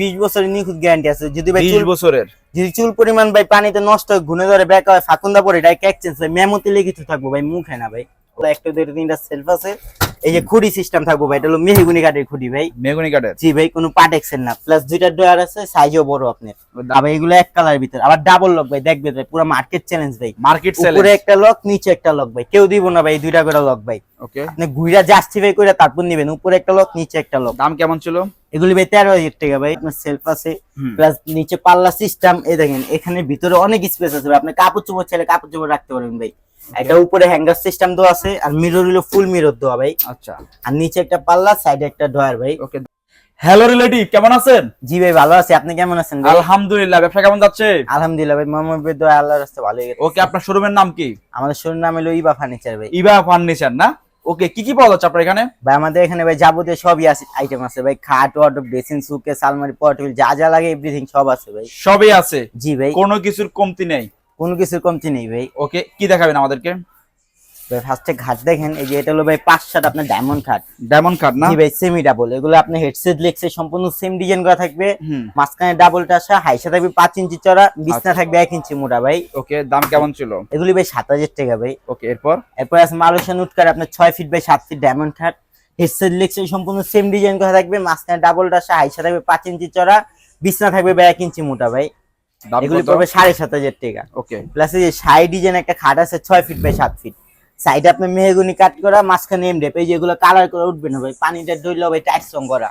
বিশ বছরের নিখুঁত গ্যারান্টি আছে। যদি ভাই বিশ চুল বছরের? যদি চুল পরিমাণ ভাই পানিতে নষ্ট হয় ঘুনে ধরে ব্যাক হয় ফাকুন্দা পরে ডাইরেক্ট এক্সচেঞ্জ ভাই মেমোতে লিখিত থাকব ভাই মুখে না ভাই। একটা দুটো তিনটা সেলফ আছে। এই যে খুঁড়ি সিস্টেম থাকব ভাই এটা হলো মেহগুনি কাঠের খুঁড়ি ভাই। মেগুনি কাঠের? জি ভাই কোনো পাটেক্সের না। প্লাস দুইটা ডয়ার আছে সাইজও বড় আপনার। আবার এগুলো এক কালার ভিতরে। আবার ডাবল লক ভাই দেখবে ভাই পুরো মার্কেট চ্যালেঞ্জ ভাই। মার্কেট সেল উপরে একটা লক নিচে একটা লক ভাই। কেউ দিব না ভাই দুইটা করে লক ভাই। ওকে আপনি ঘুরা জাস্টিফাই করে তারপর নিবেন। উপরে একটা লক নিচে একটা লক। দাম কেমন ছিল? এগুলি ভাই তেরো হাজার টাকা ভাই। আপনার সেলফ আছে প্লাস নিচে পাল্লা সিস্টেম এই দেখেন এখানে ভিতরে অনেক স্পেস আছে আপনি কাপড় চোপড় চাইলে কাপড় চোপড় রাখতে পারবেন ভাই। এটা উপরে হ্যাঙ্গার সিস্টেম দেওয়া আছে আর মিরর হলো ফুল মিরর দেওয়া ভাই। আচ্ছা। আর নিচে একটা পাল্লা সাইডে একটা ডয়ার ভাই। ওকে হ্যালো রিলেটিভ কেমন আছেন? জি ভাই ভালো আছে। আপনি কেমন আছেন আলহামদুলিল্লাহ ব্যবসা কেমন যাচ্ছে? আলহামদুলিল্লাহ ভাই মোহাম্মদ দোয়া আল্লাহর রাস্তায় ভালোই গেছে ওকে আপনার শোরুমের নাম কি? আমাদের শুরুর নাম হলো ইবা ফার্নিচার ভাই। ইবা ফার্নিচার না? ওকে কি কি পাওয়া যাচ্ছে আপনার এখানে? ভাই আমাদের এখানে ভাই যাবতীয় সবই আছে আইটেম আছে ভাই খাট ওয়াট বেসিন সুকে সালমারি পটল যা যা লাগে এভরিথিং সব আছে ভাই। সবই আছে? জি ভাই। কোনো কিছুর কমতি নেই? কোনো কিছুর কমতি নেই ভাই। ওকে কি দেখাবেন আমাদেরকে? ভাই ফার্স্টে ঘাট দেখেন এই যে এটা হলো ভাই পাঁচ সাত আপনার ডায়মন্ড খাট ডায়মন্ড কার্ড না? ভাই সেমি ডাবল এগুলো আপনার হেডসেট লেগসে সম্পূর্ণ সেম ডিজাইন করা থাকবে। মাঝখানে ডাবলটা আসা হাইসা থাকবে পাঁচ ইঞ্চি চড়া বিছনা আচ্ছা। থাকবে এক ইঞ্চি মোটা ভাই। ওকে দাম কেমন ছিল? এগুলি ভাই সাত হাজার টাকা ভাই। ওকে এরপর? এরপর আছে মালয়েশিয়ান উটকার আপনার ছয় ফিট বাই সাত ফিট ডায়মন্ড খাট হেডসেট লেগসে সম্পূর্ণ সেম ডিজাইন করা থাকবে। মাঝখানে ডাবলটা আসা হাইসা থাকবে পাঁচ ইঞ্চি চড়া বিছনা থাকবে ভাই এক ইঞ্চি মোটা ভাই। এগুলি পড়বে সাড়ে সাত হাজার টাকা। ওকে। প্লাস এই যে সাই ডিজাইন একটা খাট আছে ছয় ফিট বাই সাত ফিট সাইডে আপনার মেহগুনি কাট করা মাঝখানে এম ডেপ এই যেগুলো কালার করে উঠবে না ভাই পানিটা ধরলে ভাই টাইট রং করা।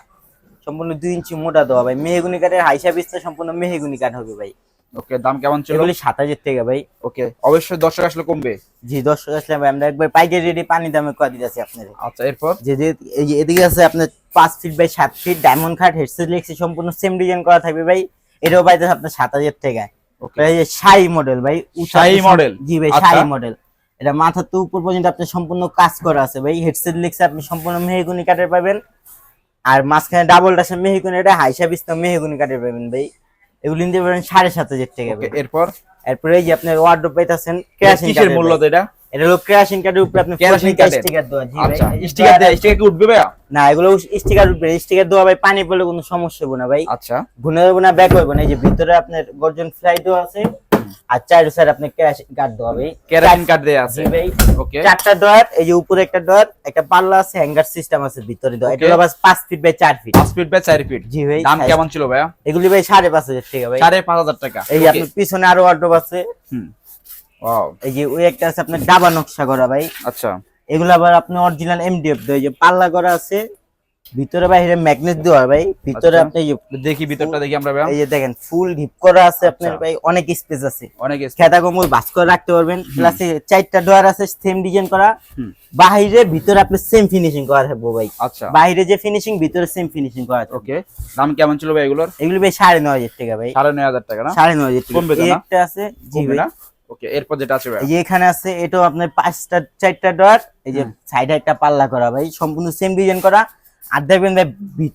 সম্পূর্ণ দুই ইঞ্চি মোটা দেওয়া ভাই মেহগুনি কাঠের হাইসা বিস্তার সম্পূর্ণ মেহগুনি কাঠ হবে ভাই। ওকে দাম কেমন ছিল? এগুলি সাত হাজার টাকা ভাই। ওকে অবশ্যই দর্শক আসলে কমবে। জি দর্শক আসলে ভাই আমরা একবার পাইকারি রেডি পানি দামে করে দিতেছি আপনাদের। আচ্ছা এরপর? যে যে এই যে এদিকে আছে আপনার পাঁচ ফিট বাই সাত ফিট ডায়মন্ড খাট হেডসেট লেগসি সম্পূর্ণ সেম ডিজাইন করা থাকবে ভাই। এটাও পাইতেছে আপনার সাত হাজার টাকায়। ওকে। এই যে শাহি মডেল ভাই শাহি পিছন- জি ভাই আচ্ছা। শাহি মডেল এটা মাথার তো উপর পর্যন্ত আপনার সম্পূর্ণ কাজ করা আছে ভাই। হেডসেট লেগসে আপনি সম্পূর্ণ মেহগুনি কাঠের পাবেন। আর মাঝখানে ডাবল ডাসে মেহগুনি এটা হাইসা বিস্তার মেহগুনি কাঠের পাবেন ভাই। এগুলো নিতে পারেন সাড়ে সাত হাজার টাকা ওকে ভাই। এরপর? এরপরে এই যে আপনার ওয়ার্ডরোব পাইতেছেন ক্রাশিং কিসের মূল্য এটা? এটা হলো ক্রাশিং কার্ডের উপরে আপনি card এর? স্টিকার দেওয়া জি ভাই। আচ্ছা স্টিকার দেয় স্টিকার কি উঠবে ভাইয়া? না এগুলো স্টিকার উঠবে। স্টিকার দেওয়া ভাই পানি পড়লে কোনো সমস্যা হবে না ভাই। আচ্ছা। ঘুনে যাব না ব্যাক হবে না। এই যে ভিতরে আপনার গর্জন ফ্লাই দেওয়া আছে। আর চার সাইড আপনার ক্রাশিং কার্ড দেওয়া ভাই কেরাটিন কার্ড দেয়া আছে। ভাই। ওকে চারটা ডয়ার এই যে উপরে একটা ডয়ার একটা পাল্লা আছে হ্যাঙ্গার সিস্টেম আছে ভিতরে দেওয়া এটা বাস পাঁচ ফিট বাই চার ফিট পাঁচ ফিট বাই চার ফিট জি ভাই দাম কেমন ছিল ভাইয়া? এগুলি ভাই সাড়ে পাঁচ হাজার টাকা ভাই। সাড়ে পাঁচ হাজার টাকা। এই. আপনার পিছনে আরও ওয়ার্ডরোব আছে। হুম। Wow, এই যে ওই একটা আছে আপনার ডাবা নকশা করা ভাই। আচ্ছা। এগুলো আবার আপনার অরিজিনাল এমডিএফ দেয় যে পাল্লা করা আছে। ভিতরে বাইরে ম্যাগনেট দেওয়া ভাই। ভিতরে আচ্ছা। আপনি দেখি ভিতরটা দেখি আমরা এই যে দেখেন ফুল ডিপ করা আছে আপনার আচ্ছা। ভাই অনেক স্পেস আছে। অনেক খেতা কম্বল বাস করে রাখতে পারবেন। প্লাস চারটা ডোয়ার আছে সেম ডিজাইন করা। বাইরে ভিতরে আপনি সেম ফিনিশিং করা থাকব ভাই। আচ্ছা। বাইরে যে ফিনিশিং ভিতরে সেম ফিনিশিং করা থাকবে। ওকে দাম কেমন ছিল ভাই এগুলোর? এগুলো ভাই সাড়ে নয় হাজার টাকা ভাই। সাড়ে নয় হাজার টাকা না? সাড়ে নয় হাজার টাকা। কমবে না? একটা আছে জি ভাই। ওকে এরপর যেটা আছে ভাই। এখানে আছে এটাও আপনার পাঁচটা চারটা ডোয়ার এই যে সাইডে একটা পাল্লা করা ভাই সম্পূর্ণ সেম ডিজাইন করা। আর দেখবেন ভাই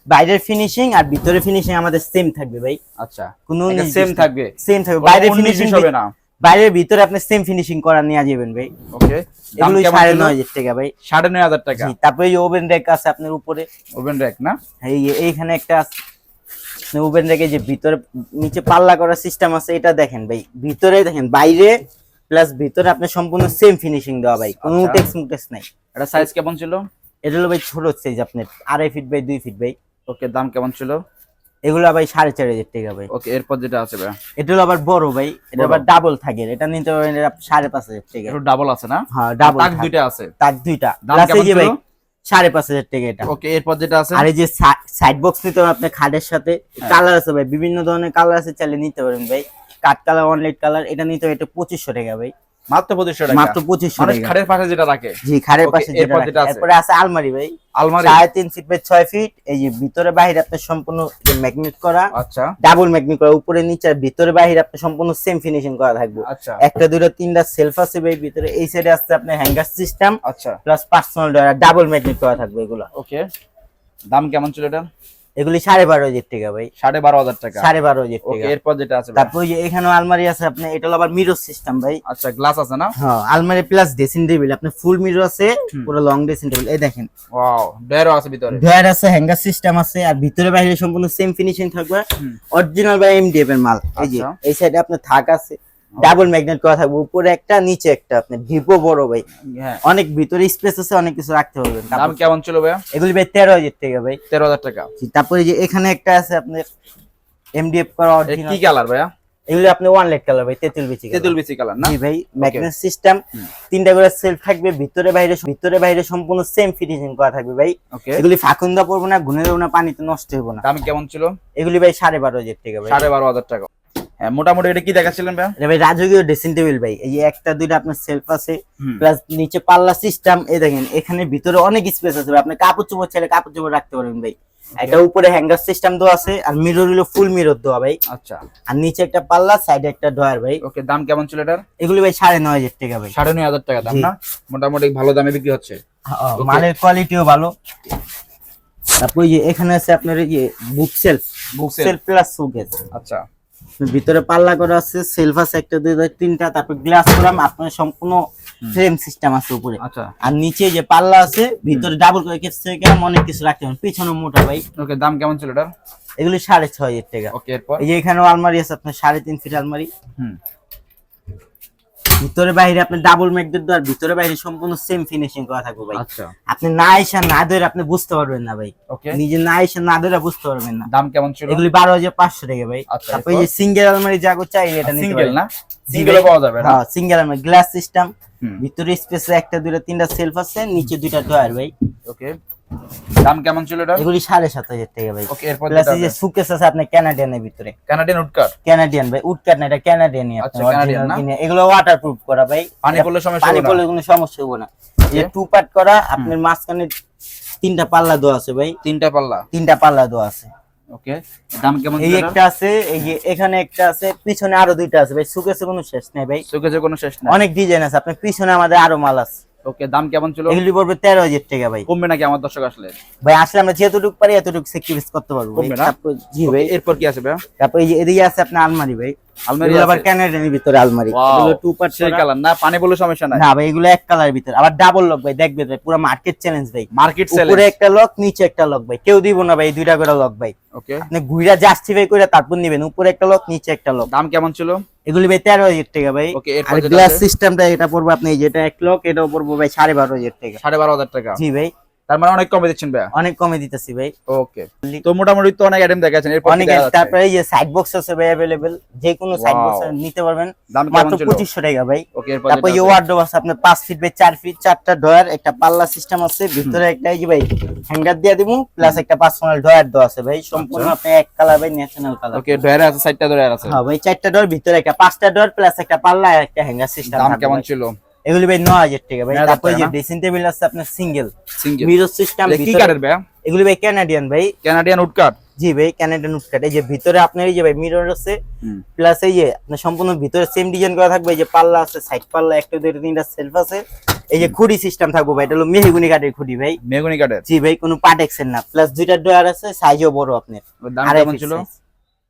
বাইরের ফিনিশিং আর ভিতরে ফিনিশিং আমাদের সেম থাকবে ভাই। আচ্ছা। কোনো সেম থাকবে। সেম থাকবে। বাইরের ফিনিশিং হবে না। বাইরের ভিতরে আপনি সেম ফিনিশিং করা নিয়ে যাবেন ভাই। ওকে এগুলো সাড়ে? নয় হাজার টাকা ভাই। সাড়ে নয় হাজার টাকা। জি তারপরে এই ওভেন রেক আছে আপনার উপরে। ওভেন র্যাক না? এই এইখানে একটা আছে। ওভেন রেকে যে ভিতরে নিচে পাল্লা করার সিস্টেম আছে এটা দেখেন ভাই। ভিতরে দেখেন বাইরে প্লাস ভিতরে আপনি সম্পূর্ণ সেম ফিনিশিং দেওয়া ভাই। কোনো আচ্ছা। টেক্স মুটেক্স নাই। এটা সাইজ কেমন ছিল? এটা হলো ভাই ছোট সাইজ আপনার আড়াই ফিট বাই দুই ফিট ভাই। ওকে দাম কেমন ছিল? এগুলো ভাই সাড়ে চার হাজার টাকা ভাই। ওকে এরপর যেটা আছে ভাই? এটা হলো আবার বড় ভাই এটা আবার ডাবল থাকে এটা নিতে পারবেন এটা সাড়ে পাঁচ হাজার টাকা। একটু ডাবল আছে না? হ্যাঁ ডাবল তাক দুইটা আছে। তাক দুইটা। দাম কেমন ভাই সাড়ে পাঁচ হাজার টাকা এটা। ওকে এরপর যেটা আছে? আর এই যে সাইড বক্স নিতে হবে আপনার খাটের সাথে। হ্যাঁ। কালার আছে ভাই বিভিন্ন ধরনের কালার আছে চাইলে নিতে পারেন ভাই। কাঠ কালার অনলাইট কালার এটা নিতে হবে এটা পঁচিশশো টাকা ভাই। মাত্র পঁচিশশো টাকা। মাত্র টাকা। খাটের পাশে যেটা রাখে। জি খাটের পাশে যেটা রাখে। এরপরে আছে আলমারি ভাই। আলমারি। ফিট বাই ফিট এই যে ভিতরে বাহিরে আপনার সম্পূর্ণ ম্যাগনেট করা আচ্ছা। ডাবল ম্যাগনেট করা উপরে নিচে আর ভিতরে বাহিরে আপনার সম্পূর্ণ সেম ফিনিশিং করা থাকবে। আচ্ছা। একটা দুটো তিনটা সেলফ আছে ভাই ভিতরে। এই সাইডে হ্যাঙ্গার সিস্টেম আচ্ছা। প্লাস পার্সোনাল ডাবল ম্যাগনেট করা থাকবে এগুলো। ওকে। দাম কেমন ছিল এটা এগুলি সাড়ে বারো হাজার টাকা ভাই। সাড়ে বারো হাজার টাকা। সাড়ে বারো হাজার টাকা। এরপর যেটা আছে তারপর ওই যে এখানেও আলমারি আছে আপনি এটা হলো আবার মিরর সিস্টেম ভাই। আচ্ছা গ্লাস আছে না? হ্যাঁ আলমারি প্লাস ড্রেসিং টেবিল আপনি ফুল মিরর আছে পুরো লং ড্রেসিং টেবিল এই দেখেন। ওয়াও ডেরও আছে ভিতরে। ড্রয়ার আছে হ্যাঙ্গার সিস্টেম আছে আর ভিতরে বাইরে সম্পূর্ণ সেম ফিনিশিং থাকবে। অরিজিনাল বাই এমডিএফ এর মাল। এই যে আচ্ছা। এই সাইডে আপনার থাক আছে। ডাবল ম্যাগনেট করা থাকবে উপরে একটা নিচে একটা। আপনি ভিপো বড় ভাই। হ্যাঁ। অনেক ভিতরে স্পেস আছে অনেক কিছু রাখতে পারবেন দাম কেমন ছিল ভাইয়া? এগুলি ভাই তেরো হাজার টাকা ভাই। তেরো হাজার টাকা। তারপরে যে এখানে একটা আছে আপনার এমডিএফ করা কি কালার ভাইয়া? এগুলি আপনি ওয়ান লাইট কালার ভাই তেঁতুল বিচি তেঁতুল বিচি কালার না? জি ভাই ম্যাগনেট সিস্টেম তিনটা করে সেলফ থাকবে ভিতরে বাইরে ভিতরে বাইরে সম্পূর্ণ সেম ফিনিশিং করা থাকবে ভাই। এগুলি ফাঁকুন্দা পড়ব না ঘুনে দেবো না পানিতে নষ্ট হব না। দাম কেমন ছিল? এগুলি ভাই সাড়ে বারো হাজার টাকা ভাই। সাড়ে বারো হাজার টাকা। হ্যাঁ মোটামুটি এটা কি দেখাচ্ছিলেন ভাইয়া? এটা ভাই রাজকীয় ড্রেসিং টেবিল ভাই। এই একটা দুইটা আপনার সেলফ আছে প্লাস নিচে পাল্লা সিস্টেম এই দেখেন এখানে ভিতরে অনেক স্পেস আছে ভাই। আপনি কাপড় চোপড় চাইলে কাপড় চোপড় রাখতে পারবেন ভাই। একটা উপরে হ্যাঙ্গার সিস্টেম দেওয়া আছে আর মিরর হলো ফুল মিরর দেওয়া ভাই। আচ্ছা। আর নিচে একটা পাল্লা সাইডে একটা ডয়ার ভাই। ওকে দাম কেমন ছিল এটার? এগুলি ভাই সাড়ে নয় হাজার টাকা ভাই। সাড়ে নয় হাজার টাকা দাম না? মোটামুটি ভালো দামে বিক্রি হচ্ছে। হ্যাঁ, মালের কোয়ালিটিও ভালো। তারপর এখানে আছে আপনার বুক সেলফ বুক সেলফ প্লাস সুকেস আচ্ছা। ভিতরে পাল্লা করা আছে সেলফ আছে একটা দুই দুই, তিনটা তারপর গ্লাস করা আপনার সম্পূর্ণ ফ্রেম সিস্টেম আছে উপরে। আচ্ছা। আর নিচে যে পাল্লা আছে ভিতরে ডাবল করে কেস থেকে অনেক কিছু রাখতে হবে। পিছনে মোটা ভাই। ওকে দাম কেমন ছিল এটার? এগুলো সাড়ে ছয় হাজার টাকা। ওকে এরপর? এই যে এখানেও আলমারি আছে আপনার সাড়ে তিন ফিট আলমারি। হুম। ভিতরে বাইরে আপনার ডাবল ম্যাগনেট দেওয়ার ভিতরে বাইরে সম্পূর্ণ সেম ফিনিশিং করা থাকবে ভাই। আচ্ছা। আপনি না এসে না ধরে আপনি বুঝতে পারবেন না ভাই। ওকে নিজে না এসে না ধরে বুঝতে পারবেন না। দাম কেমন ছিল? এগুলি বারো হাজার পাঁচশো টাকা ভাই। আচ্ছা, তারপর এই যে সিঙ্গেল আলমারি যা চাই এটা নিতে সিঙ্গেল না? ভাই। পাওয়া যাবে হ্যাঁ সিঙ্গেল আলমারি গ্লাস সিস্টেম ভিতরে স্পেসে একটা দুইটা তিনটা সেলফ আছে নিচে দুইটা ডয়ার ভাই। ওকে দাম কেমন ছিল এটা এগুলি সাড়ে সাত হাজার টাকা ভাই। ওকে এরপর প্লাস এই যে সুকেস আছে আপনার ক্যানাডিয়ানের ভিতরে। কানাডিয়ান উডকার ক্যানাডিয়ান ভাই উডকাট না এটা ক্যানাডিয়ানই আচ্ছা, Canadian না? এগুলো ওয়াটার প্রুফ করা ভাই। পানি পড়লে সমস্যা পানি হবে না? পড়লে কোনো সমস্যা হবে না। যে টু পার্ট করা আপনার মাঝখানে তিনটা পাল্লা দেওয়া আছে ভাই। তিনটা পাল্লা? তিনটা পাল্লা দেওয়া আছে। ওকে দাম কেমন এই একটা আছে এই যে এখানে একটা আছে পিছনে আরও দুইটা আছে ভাই। সুকেসে কোনো শেষ নেই ভাই। সুকেজে কোনো শেষ নাই? অনেক ডিজাইন আছে আপনার পিছনে আমাদের আরও মাল আছে। ওকে দাম কেমন ছিল? এগুলি পড়বে তেরো হাজার টাকা ভাই। কমবে নাকি আমার দর্শক আসলে? ভাই আসলে আমরা যেতটুকু পারি এতটুকু স্যাক্রিফাইস করতে পারব কমবে না? জি ভাই। এরপর কি আছে ভাই তারপর এই যে এদিকে আছে আপনার আলমারি ভাই। আলমারি আবার? ভিতরে আলমারি? এগুলো টু পার্ট সেই কালার। না পানি সমস্যা নাই। না ভাই এগুলো এক কালার ভিতরে। আবার ডাবল লক ভাই দেখবে ভাই পুরো মার্কেট চ্যালেঞ্জ ভাই। মার্কেট উপরে একটা লক নিচে একটা লক ভাই। কেউ দিব না ভাই এই দুইটা করে লক ভাই। ওকে আপনি ঘুরা জাস্টিফাই করে তারপর নিবেন। উপরে একটা লক নিচে একটা লক দাম কেমন ছিল? এগুলি ভাই তেরো হাজার টাকা ভাই। আর গ্লাস সিস্টেমটা এটা পড়বে আপনি যেটা এক লক এটাও পড়ব ভাই সাড়ে বারো হাজার টাকা। সাড়ে বারো হাজার টাকা। জি ভাই। তার মানে অনেক কমে দিচ্ছেন ভাইয়া? অনেক কমে দিতেছি ভাই। ওকে। তো মোটামুটি তো অনেক আইটেম দেখাচ্ছেন এরপর অনেক তারপরে এই যে সাইড বক্স আছে ভাই অ্যাভেলেবেল যে কোনো সাইড বক্স নিতে পারবেন মাত্র ছিল? পঁচিশশো টাকা ভাই। তারপর এই ওয়ার্ডরোব আছে আপনার পাঁচ ফিট বাই চার ফিট চারটা ডয়ার একটা পাল্লা সিস্টেম আছে ভিতরে একটা এই যে ভাই হ্যাঙ্গার দিয়ে দিব প্লাস একটা পার্সোনাল ডয়ার দেওয়া আছে ভাই সম্পূর্ণ আচ্ছা। আপনি এক কালার ভাই ন্যাশনাল কালার ওকে ডয়ারে আছে সাইডটা ডয়ার আছে। হ্যাঁ ভাই চারটা ডয়ার ভিতরে একটা পাঁচটা ডয়ার প্লাস একটা পাল্লা একটা হ্যাঙ্গার সিস্টেম দাম কেমন ছিল? এগুলি ভাই নয় হাজার টাকা ভাই। 9,000 তারপর যে ড্রেসিং টেবিল আছে আপনার সিঙ্গেল সিঙ্গেল মিরর সিস্টেম কি কাঠের ভাইয়া। এগুলি ভাই ক্যানাডিয়ান ভাই। কানাডিয়ান উডকাট জি ভাই ক্যানাডিয়ান উডকাট এই যে ভিতরে আপনার এই যে ভাই মিরর আছে প্লাস এই যে আপনার সম্পূর্ণ ভিতরে সেম ডিজাইন করা থাকবে এই যে পাল্লা আছে সাইড পাল্লা একটা দুইটা তিনটা সেলফ আছে। এই যে খুঁড়ি সিস্টেম থাকবে ভাই এটা হলো মেহগুনি কাঠের খুঁড়ি ভাই। মেগুনি কাঠের। জি ভাই কোনো পাটেক্সের না। প্লাস দুইটা ডয়ার আছে সাইজও বড় আপনার। দাম কেমন ছিল।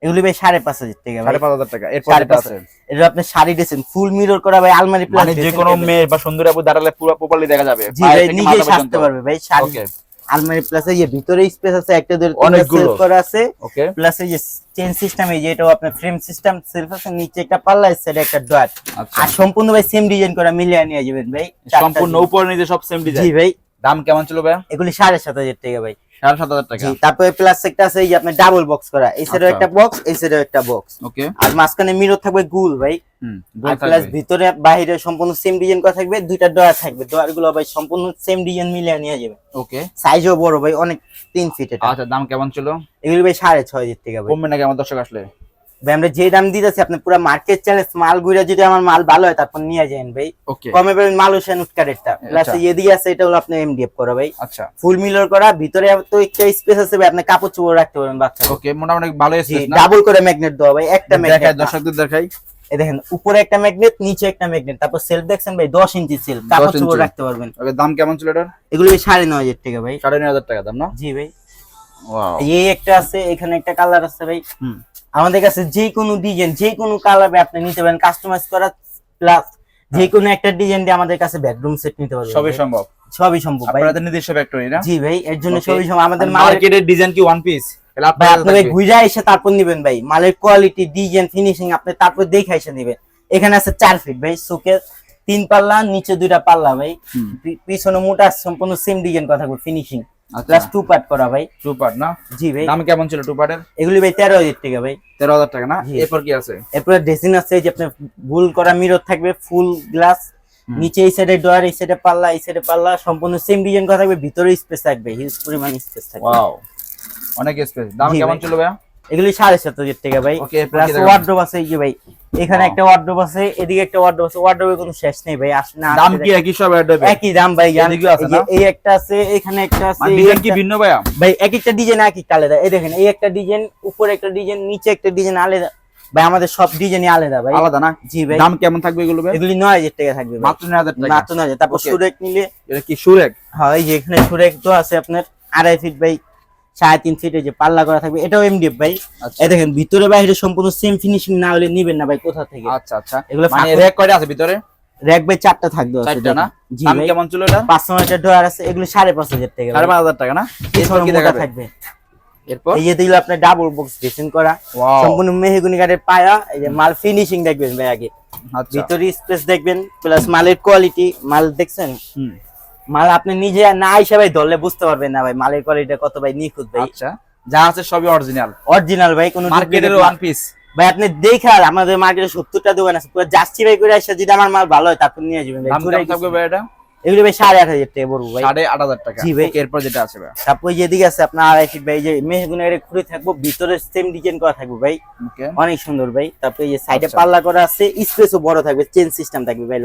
এগুলি ভাই সাড়ে পাঁচ হাজার টাকা ভাই। সাড়ে পাঁচ হাজার টাকা এরপর আছে? এটা আপনার শাড়ি ডেসেন ফুল মিরর করা ভাই আলমারি প্লাস যে কোনো মেয়ে বা সুন্দরী আপু দাঁড়ালে পুরো প্রপারলি দেখা যাবে। জি ভাই মাথা সাজতে পারবে ভাই শাড়ি আলমারি প্লাস এই ভিতরে স্পেস আছে একটা দুইটা অনেকগুলো। করা আছে। ওকে প্লাস এই যে চেন সিস্টেম এই যে এটাও আপনার ফ্রেম সিস্টেম সেলফ আছে নিচে একটা পাল্লা সাইডে একটা ডট আচ্ছা। আর সম্পূর্ণ ভাই সেম ডিজাইন করা মিলিয়ে নিয়ে যাবেন ভাই। সম্পূর্ণ। উপরে নিচে সব সেম জি ডিজাইন ভাই। দাম কেমন ছিল ভাইয়া? এগুলি সাড়ে সাত হাজার টাকা ভাই। টাকা। তারপরে প্লাস একটা আছে এই যে আপনার ডাবল বক্স করা। এই সাইডে আচ্ছা। একটা বক্স এই সাইডে একটা বক্স ওকে আর মাঝখানে মিরর থাকবে গুল ভাই। আর প্লাস ভিতরে বাইরে সম্পূর্ণ সেম ডিজাইন করা থাকবে দুইটা ডয়ার থাকবে। ডয়ারগুলো ভাই সম্পূর্ণ সেম ডিজাইন মিলিয়ে নিয়ে যাবে। ওকে সাইজও বড় ভাই অনেক তিন ফিট আচ্ছা দাম কেমন ছিল? এগুলো ভাই সাড়ে ছয় দিক থেকে ভাই। কমবে নাকি আমার দর্শক আসলে? ভাই আমরা যে দাম দিতেছি আপনি পুরো মার্কেট চ্যালেঞ্জ মাল ঘুরে যদি আমার মাল ভালো হয় তারপর নিয়ে যান ভাই। কমে পাবেন মালুশিয়ান উৎকারেরটা প্লাস আচ্ছা। এদিকে আছে এটা হলো আপনার এমডিএফ করা ভাই। আচ্ছা। ফুল মিলার করা ভিতরে তো একটা স্পেস আছে ভাই আপনি কাপড় চোপড় রাখতে পারবেন বাচ্চা। ওকে মোটামুটি ভালো এসেছে না? ডাবল করে ম্যাগনেট দেওয়া ভাই একটা দেখাই ম্যাগনেট দর্শকদের দেখাই। এই দেখেন উপরে একটা ম্যাগনেট নিচে একটা ম্যাগনেট তারপর সেলফ দেখছেন ভাই দশ ইঞ্চি সেল কাপড় 10 চোপড় রাখতে পারবেন। ওকে দাম কেমন ছিল এটার? এগুলো ভাই সাড়ে নয় হাজার টাকা ভাই। সাড়ে নয় হাজার টাকা দাম না? জি ভাই। ওয়াও এই একটা আছে এখানে একটা কালার আছে ভাই। হুম। আমাদের কাছে যে কোনো ডিজাইন যে কোনো কালার আপনি নিতে পারেন কাস্টমাইজ করা প্লাস যে কোনো একটা ডিজাইন দিয়ে আমাদের কাছে বেডরুম সেট নিতে পারবেন। সবই সম্ভব। সবই সম্ভব ভাই। আপনাদের নিজস্ব ফ্যাক্টরি না? জি ভাই এর জন্য সবই সম্ভব। আমাদের মার্কেটের ডিজাইন কি ওয়ান পিস আপনি ঘুরে এসে তারপর নিবেন ভাই। মালের কোয়ালিটি ডিজাইন ফিনিশিং আপনি তারপর দেখে এসে নিবেন। এখানে আছে চার ফিট ভাই সুকের তিন পাল্লা নিচে দুইটা পাল্লা ভাই। পিছনে মোটা সম্পূর্ণ সেম ডিজাইন কথা ফিনিশিং আচ্ছা প্লাস টু পার্ট করা ভাই। টু পার্ট না? জি ভাই। দাম কেমন ছিল টু পার্টের এগুলি ভাই তেরো হাজার টাকা ভাই। তেরো হাজার টাকা না? এরপর কি আছে? এরপরে ড্রেসিং আছে যে আপনার ভুল করা মিরর থাকবে ফুল গ্লাস নিচে এই সাইডে ডয়ার এই সাইডে পাল্লা এই সাইডে পাল্লা সম্পূর্ণ সেম ডিজাইন করা থাকবে ভিতরে স্পেস থাকবে হিউজ পরিমাণ স্পেস থাকবে। ওয়াও অনেক স্পেস দাম কেমন। ছিল ভাইয়া? এগুলি সাড়ে সাত হাজার টাকা ভাই। প্লাস ওয়ার্ড্রোব আছে এই যে ভাই। এখানে একটা ওয়ার্ড্রোব আছে এদিকে একটা ওয়ার্ড্রোব আছে ওয়ার্ড্রোবের কোনো শেষ নেই ভাই আসলে না দাম কি একই সব অ্যাড হবে একই দাম ভাই জান। এদিকেও আছে এই না? এই একটা আছে এখানে একটা আছে মানে ডিজাইন কি ভিন্ন ভাইয়া? ভাই এক একটা ডিজাইন এক একটা আলাদা। এই দেখেন এই একটা ডিজাইন উপরে একটা ডিজাইন নিচে একটা ডিজাইন আলাদা। ভাই আমাদের সব ডিজাইনই আলাদা ভাই। আলাদা না? জি ভাই। দাম কেমন থাকবে এগুলো ভাই এগুলি নয় হাজার টাকা থাকবে ভাই। মাত্র নয় হাজার টাকা। মাত্র নয় হাজার। তারপর Okay. সুরেক নিলে এটা কি সুরেক? হ্যাঁ এই যে এখানে সুরেক তো আছে আপনার আড়াই ফিট বাই সাড়ে তিন ফিট যে পাল্লা করা থাকবে এটাও এমডিএফ ভাই। আচ্ছা। এই দেখেন ভিতরে বাইরে সম্পূর্ণ সেম ফিনিশিং না হলে নিবেন না ভাই কোথা থেকে? আচ্ছা আচ্ছা। এগুলো মানে র্যাক কয়টা আছে ভিতরে? র্যাক বাই চারটা থাকবে আছে চারটা না। জি ভাই। কেমন ছিল এটা? পাঁচশো নয়টা ডোয়ার আছে এগুলো সাড়ে পাঁচ হাজার টাকা সাড়ে ভাই। পাঁচ হাজার টাকা না? এরপর পিছনে কি থাকবে। এরপর? এই যে দিল আপনার ডাবল বক্স ড্রেসিং করা। সম্পূর্ণ মেহগুনি কাঠের পায়া এই যে মাল ফিনিশিং দেখবেন ভাই আগে। আচ্ছা। ভিতরে স্পেস দেখবেন প্লাস মালের কোয়ালিটি মাল দেখছেন? হুম। মাল আপনি নিজে না হিসাবে ধরলে বুঝতে পারবেন না ভাই মালের কোয়ালিটি কত ভাই নিখুঁত ভাই। আচ্ছা যা আছে সবই অরিজিনাল অরিজিনাল ভাই কোন মার্কেটের ওয়ান পিস ভাই আপনি দেখার আমাদের মার্কেটে সত্তরটা দোকান আছে পুরো যাচ্ছি ভাই করে আসে যদি আমার মাল ভালো হয় তারপর নিয়ে যাবেন ভাই। ভাই এটা? এগুলো ভাই সাড়ে আট হাজার টাকা বলব ভাই। সাড়ে আট হাজার টাকা। জি ভাই। এরপর যেটা আছে ভাই? তারপর যেদিকে আছে আপনার আড়াই ফিট ভাই যে মেহগুনের খুঁড়ে থাকব ভিতরে সেম ডিজাইন করা থাকবে ভাই। অনেক সুন্দর ভাই। তারপর এই যে সাইডে আচ্ছা। পাল্লা করা আছে স্পেসও বড় থাকবে চেন সিস্টেম থাকবে ভাই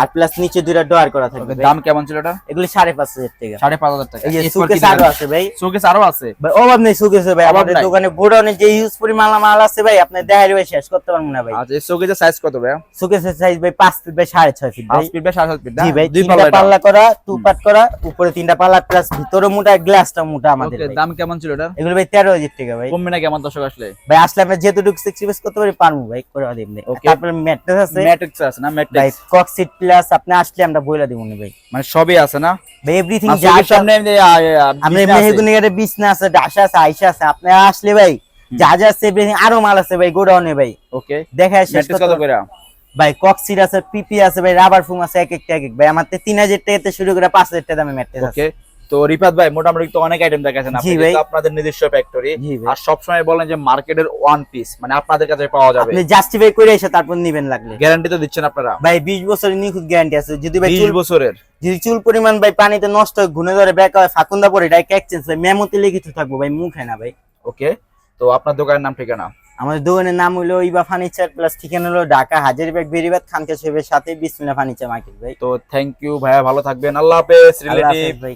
আর প্লাস নিচে দুইটা ডোয়ার করা থাকবে দাম কেমন ছিল এটা? এগুলি সাড়ে পাঁচ হাজার টাকা। সাড়ে পাঁচ হাজার টাকা। এই যে সুকেস আরও আছে ভাই। শোকেস আরও আছে? ভাই অভাব নেই সুকেসে ভাই। আমাদের দোকানে গোডাউনে যে ইউজ পরিমাণ মাল আছে ভাই আপনি দেখাই ভাই শেষ করতে পারব না ভাই। আচ্ছা এই শোকেসের সাইজ কত ভাই? সুকেসের সাইজ ভাই পাঁচ ফিট বাই সাড়ে ছয় ফিট পাঁচ ফিট বাই সাড়ে সাত ফিট জি ভাই তিনটা পাল্লা করা টু পার্ট করা উপরে তিনটা পাল্লা প্লাস ভিতরে মোটা গ্লাসটা মোটা আমাদের দাম কেমন ছিল এটা এগুলো ভাই তেরো হাজার টাকা ভাই। কমবে না কেমন দর্শক আসলে? ভাই আসলে আমরা যেহেতু সেক্রিফাইস করতে পারি পারব ভাই করে দিন ভাই। তারপরে ম্যাট্রেস আছে। ম্যাট্রিক্স আছে না ভাই কক্সিট প্লাস আপনি আসলে আমরা বইলা দিব ভাই। মানে সবই আছে না? ভাই এভরিথিং আর যা সামনে আমরা আছে। বিছনা আছে ডাসা আছে আইসা আছে। আপনি আসলে ভাই যা যা আছে আরও মাল আছে ভাই গোডাউনে ভাই। ওকে দেখা শেষ ভাই কক্সিট আছে পিপি আছে ভাই রাবার ফুম আছে এক একটা এক এক। ভাই আমার তো তিন হাজার টাকাতে শুরু করে পাঁচ হাজার টাকা দামে ম্যাট্রেস আছে। তো রিফাত ভাই মোটামুটি তো অনেক আইটেম দেখাচ্ছেন আপনি। আপনাদের নিজস্ব ফ্যাক্টরি। আর সবসময় বলেন যে মার্কেটের ওয়ান পিস মানে আপনাদের কাছে পাওয়া যাবে। আপনি জাস্টিফাই করে এসে তারপর নিবেন লাগলে। গ্যারান্টি তো দিচ্ছেন আপনারা। ভাই বিশ বছরের নিখুঁত গ্যারান্টি আছে। যদি ভাই বিশ চুল বছরের। যদি চুল পরিমাণ ভাই পানিতে নষ্ট হয় ঘুনে ধরে বেকা হয় ফাকুন্দা পরে ডাইরেক্ট এক্সচেঞ্জ ভাই মেমোতে লিখিত থাকব ভাই মুখে না ভাই। ওকে তো আপনার দোকানের নাম ঠিকানা? আমাদের দোকানের নাম হলো ইবা ফার্নিচার প্লাস ঠিকানা হলো ঢাকা হাজারিবাগ বেরিবাদ খানকে সাহেবের সাথে বিসমিল্লা ফার্নিচার মার্কেট ভাই। তো থ্যাংক ইউ ভাইয়া ভালো থাকবেন। আল্লাহ হাফেজ রিলেটিভ ভাই।